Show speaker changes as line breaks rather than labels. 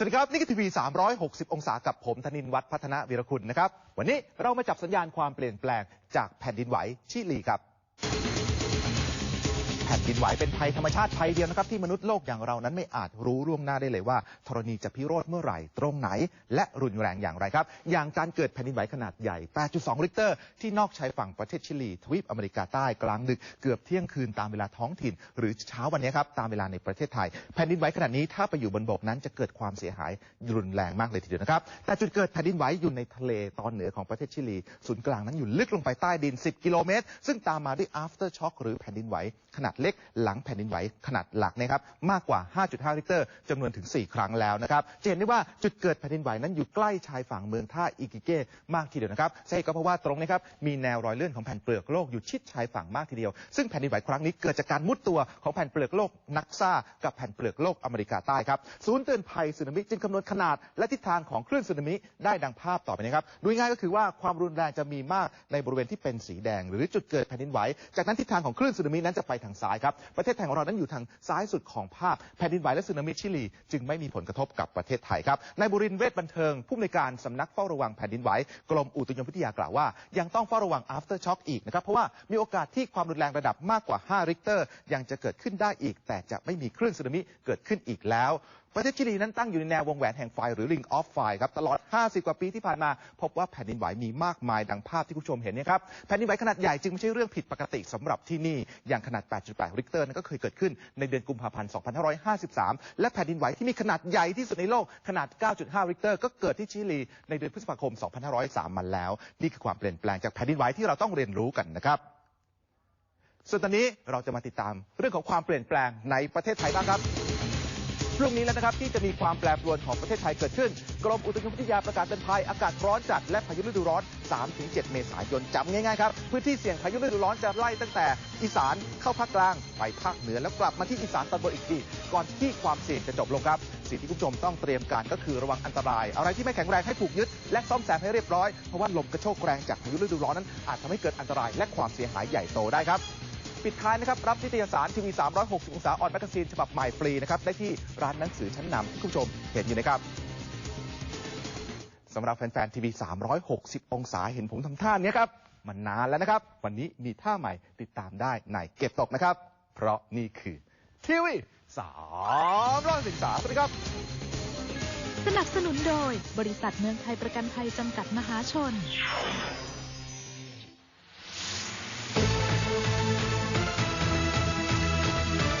สวัสดีครับ นี่คือทีวี 360 องศากับผมธนินวัฒน์พัฒนาวีรคุณนะครับ วันนี้เรามาจับสัญญาณความเปลี่ยนแปลงจากแผ่นดินไหวชิลีครับแดินไหวเป็นภัยธรรมชาติภัยเดียวนะครับที่มนุษย์โลกอย่างเรานั้นไม่อาจรู้ล่วงหน้าได้เลยว่าธรณีจะพิโรธเมื่อไหร่ตรงไหน และรุนแรงอย่างไรครับ อย่างการเกิดแผ่นดินไหวขนาดใหญ่ 8.2 ริกเตอร์ ที่นอกชายฝั่งประเทศชิลี ทวีปอเมริกาใต้กลางดึกเกือบเที่ยงคืนตามเวลาท้องถิ่น หรือเช้าวันนี้ครับตามเวลาในประเทศไทย แผ่นดินไหวขนาดนี้ถ้าไปอยู่บนบกนั้นจะเกิดความเสียหายรุนแรงมากเลยทีเดียวนะครับแต่จุดเกิดแผ่นดินไหวอยู่ในทะเลตอนเหนือของประเทศชิลีศูนย์กลางนั้นอยู่ลึกลงไปใต้ดิน 10 กิโลเมตร ซึ่งตามมาด้วย after shock หรือแผ่นดินไหวขนาดเล็กหลังแผ่นดินไหวขนาดหลักนะครับมากกว่า 5.5 ริกเตอร์จำนวนถึง 4 ครั้งแล้วนะครับจะเห็นได้ว่าจุดเกิดแผ่นดินไหวนั้นอยู่ใกล้ชายฝั่งเมืองท่าอิกิเก้มากทีเดียวนะครับใช่ก็เพราะว่าตรงนี้ครับมีแนวรอยเลื่อนของแผ่นเปลือกโลกอยู่ชิดชายฝั่งมากทีเดียว ซึ่งแผ่นดินไหวครั้งนี้เกิดจากการมุดตัวของแผ่นเปลือกโลกนักซ่ากับแผ่นเปลือกโลกอเมริกาใต้ครับศูนย์เตือนภัยสึนามิจึงคำนวณขนาดและทิศทางของคลื่นสึนามิได้ดังภาพต่อไปนี้ครับดูง่ายก็คือว่าความรุนแรงจะมีมากในบริเวณที่เป็นสีแดง หรือจุดเกิดแผ่นดินไหว จากนั้นทิศทางของคลื่นสึนามินั้นจะไปทางซ้ายครับ ประเทศไทยของเรานั้นอยู่ทางซ้ายสุดของภาพแผ่นดินไหวและสึนามิชิลี จึงไม่มีผลกระทบกับประเทศไทยครับนายบุรินเวศบันเทิงผู้อำนวยการสำนักเฝ้าระวังแผ่นดินไหวกรมอุตุนิยมวิทยากล่าวว่า ยังต้องเฝ้าระวัง after shock อีกนะครับเพราะว่ามีโอกาสที่ความรุนแรงระดับมากกว่า 5 ริกเตอร์ ยังจะเกิดขึ้นได้อีก แต่จะไม่มีคลื่นสึนามิเกิดขึ้นอีกแล้ว ประเทศชิลีนั้นตั้งอยู่ในแนววงแหวนแห่งไฟหรือ Ring of Fire ครับตลอด 50 กว่าปีที่ผ่านมา พบว่าแผ่นดินไหวมีมากมายดังภาพที่คุณผู้ชมเห็นเนี่ยครับแผ่นดินไหวขนาดใหญ่จึงไม่ใช่เรื่องผิดปกติสำหรับที่นี่อย่างขนาด 8.8 ริกเตอร์นั้นก็เคยเกิดขึ้นในเดือนกุมภาพันธ์ 2553 และแผ่นดินไหวที่มีขนาดใหญ่ที่สุดในโลกขนาด 9.5 ริกเตอร์ก็เกิดที่ชิลีในเดือนพฤษภาคม 2503 มาแล้ว นี่คือความเปลี่ยนแปลงจากแผ่นดินไหวที่เราต้องเรียนรู้กันนะครับส่วนตอนนี้เราจะมาติดตามเรื่องของความเปลี่ยนแปลงในประเทศไทยบ้างครับ พรุ่งนี้แล้วนะครับที่จะมีความแปรปรวนของประเทศไทยเกิดขึ้น กรมอุตุนิยมวิทยาประกาศเตือนภัยอากาศร้อนจัดและพายุฤดูร้อน 3-7 เมษายนจำง่ายๆครับ พื้นที่เสี่ยงพายุฤดูร้อนจะไล่ตั้งแต่อีสานเข้าภาคกลาง ไปภาคเหนือแล้วกลับมาที่อีสานตอนบนอีกทีก่อนที่ความเสี่ยงจะจบลงครับ สิ่งที่คุณผู้ชมต้องเตรียมการก็คือระวังอันตราย อะไรที่ไม่แข็งแรงให้ผูกยึด และซ่อมแซมให้เรียบร้อยเพราะว่าลมกระโชกแรงจากพายุฤดูร้อนนั้นอาจทำให้เกิดอันตรายและความเสียหายใหญ่โตได้ครับ ปิดท้ายนะครับ รับนิตยสารทีวี 360 องศาออนแมกกาซีนฉบับใหม่ฟรีนะครับได้ที่ร้านหนังสือชั้นนำที่คุณผู้ชมเห็นอยู่นะครับสำหรับแฟนๆทีวี 360 องศาเห็นผมทำท่านี้ครับมันนานแล้วนะครับ วันนี้มีท่าใหม่ติดตามได้ในเก็บตกนะครับ เพราะนี่คือทีวี360องศาสวัสดีครับ
สนับสนุนโดยบริษัทเมืองไทยประกันภัยจำกัดมหาชน